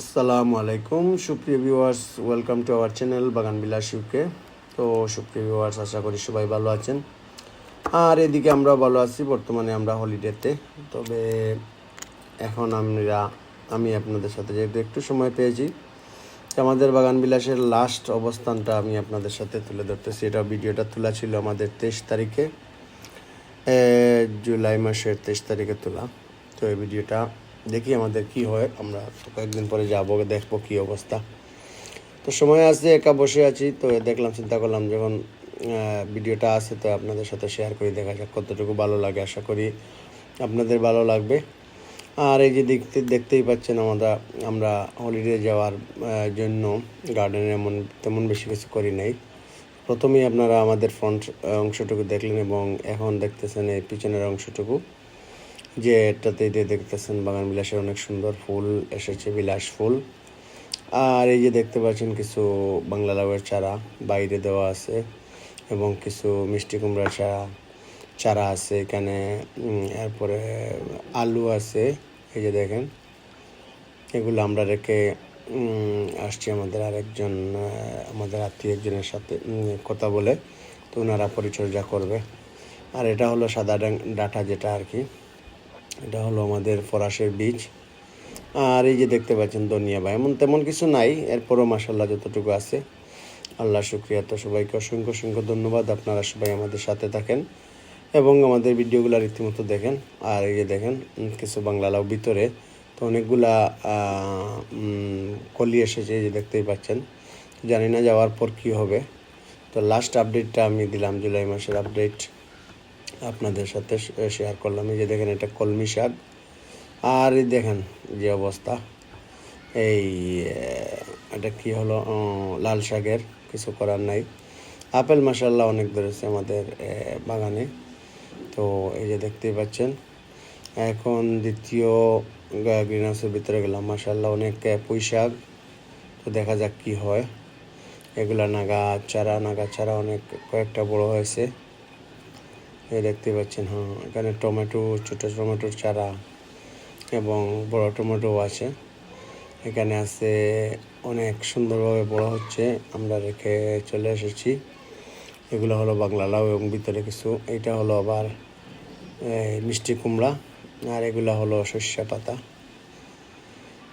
আসসালামু আলাইকুম। সুপ্রিয় viewers, welcome to our channel Bagan Bilas UK তো সুপ্রিয় ভিউয়ার্স, আশা করি সবাই ভালো আছেন। আর এদিকে আমরা ভালো আছি, বর্তমানে আমরা হলিডেতে। তবে এখন আমরা, আমি আপনাদের সাথে যেহেতু একটু সময় পেয়েছি আমাদের বাগান বিলাসের লাস্ট অবস্থানটা আমি আপনাদের সাথে তুলে ধরতেছি। এটা ভিডিওটা তোলা ছিল আমাদের তেইশ তারিখে জুলাই মাসের তেইশ তারিখে তোলা। তো এই ভিডিওটা দেখি আমাদের কি হয়, আমরা তো কয়েকদিন পরে যাব, দেখব কি অবস্থা। তো সময় আছে, একা বসে আছি, তো দেখলাম, চিন্তা করলাম যখন ভিডিওটা আছে, তো আপনাদের সাথে শেয়ার করে, দেখা যাক কতটুকু ভালো লাগে, আশা করি আপনাদের ভালো লাগবে। আর এই যে দেখতে, দেখতেই পাচ্ছেন আমরা আমরা হলিডে যাওয়ার জন্য গার্ডেনে এমন, তেমন বেশি কিছু করি নাই। প্রথমেই আপনারা আমাদের ফ্রন্ট অংশটুকু দেখলেন এবং এখন দেখতেছেন এই পিছনের অংশটুকু। যে এটাতে দিয়ে দেখতেছেন বাগান বিলাসের অনেক সুন্দর ফুল, এসেছে বিলাস ফুল। আর এই যে দেখতে পাচ্ছেন কিছু বাংলা লাউয়ের চারা, বাইরে দেওয়া আছে, এবং কিছু মিষ্টি কুমড়ার চারা চারা আছে এখানে এরপরে আলু আছে, এই যে দেখেন। এগুলো আমরা রেখে আসছি আমাদের আরেকজন আমাদের আত্মীয় একজনের সাথে কথা বলে, তো ওনারা পরিচর্যা করবে। আর এটা হলো সাদা ডাঁটা যেটা আর কি। এটা হলো আমাদের ফরাসের বীজ। আর এই যে দেখতে পাচ্ছেন ধনিয়া বা এমন তেমন কিছু নাই, এরপরও মাসাল্লাহ যতটুকু আছে। আল্লাহ শুক্রিয়া তো সবাইকে অসংখ্য অসংখ্য ধন্যবাদ, আপনারা সবাই আমাদের সাথে থাকেন এবং আমাদের ভিডিওগুলো রীতিমতো দেখেন। আর এই যে দেখেন কিছু বাংলা লাউ ভিতরে, তো অনেকগুলা কলি এসেছে, এই যে দেখতেই পাচ্ছেন। জানি না যাওয়ার পর কি হবে। তো লাস্ট আপডেটটা আমি দিলাম জুলাই মাসের আপডেট আপনাদের সাথে শেয়ার করলাম। এই যে দেখেন, এটা কলমি শাক। আর এই দেখেন যে অবস্থা। এই এটা কি হলো? লাল শাকের কিছু করার নাই। আপেল মাসাল্লাহ অনেক ধরেছে আমাদের বাগানে। তো এই যে দেখতেই পাচ্ছেন, এখন দ্বিতীয় গ্রিন হাউসের ভিতরে গেলাম। মাসাল্লাহ অনেক পুঁই শাক। তো দেখা যাক কি হয়। এগুলা নাগা চারা নাগা চারা অনেক কয়েকটা বড় হয়েছে। এই দেখতে পাচ্ছেন হ্যাঁ এখানে টমেটো, ছোটো টমেটোর চারা এবং বড় টমেটো আছে। এখানে আছে অনেক সুন্দরভাবে বড় হচ্ছে, আমরা রেখে চলে এসেছি। এগুলো হলো বাংলা লাউ এবং ভিতরে কিছু, এটা হলো আবার মিষ্টি কুমড়া আর এগুলো হলো সর্ষে পাতা।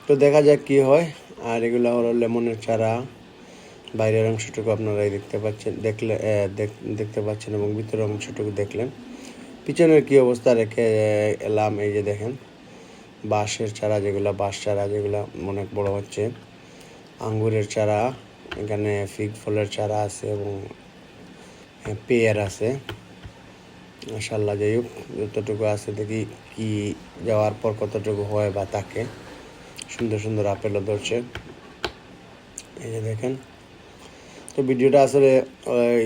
তো দেখা যাক কি হয়, আর এগুলো হলো লেমনের চারা বাইরের অংশটুকু আপনারা দেখতে পাচ্ছেন, দেখলে দেখতে পাচ্ছেন এবং ভিতরের অংশটুকু দেখলেন। পিছনের কি অবস্থা রেখে এলাম, এই যে দেখেন, বাঁশের চারা যেগুলো, বাঁশ চারা যেগুলো অনেক বড় হচ্ছে। আঙ্গুরের চারা, এখানে ফিগ ফলের চারা আছে এবং পেয়ার আছে। মাসাল্লাহ যাই হোক, যতটুকু আছে দেখি কি যাওয়ার পর কতটুকু হয় বা তাকে। সুন্দর সুন্দর আপেলও ধরছে। এই যে দেখেন তো ভিডিওটা আসলে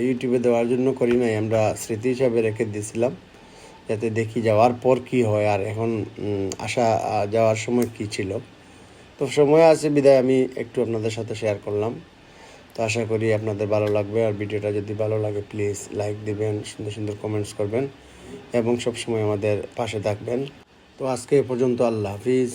ইউটিউবে দেওয়ার জন্য করি নাই। আমরা স্মৃতি হিসাবে রেখে দিয়েছিলাম, যাতে দেখি যাওয়ার পর কি হয় আর এখন আসা যাওয়ার সময় কি ছিল। তো সময় আছে, বিদায় আমি একটু আপনাদের সাথে শেয়ার করলাম। তো আশা করি আপনাদের ভালো লাগবে আর ভিডিওটা যদি ভালো লাগে প্লিজ লাইক দিবেন, সুন্দর সুন্দর কমেন্টস করবেন এবং সবসময় আমাদের পাশে থাকবেন। তো আজকে এ পর্যন্ত আল্লাহ হাফিজ।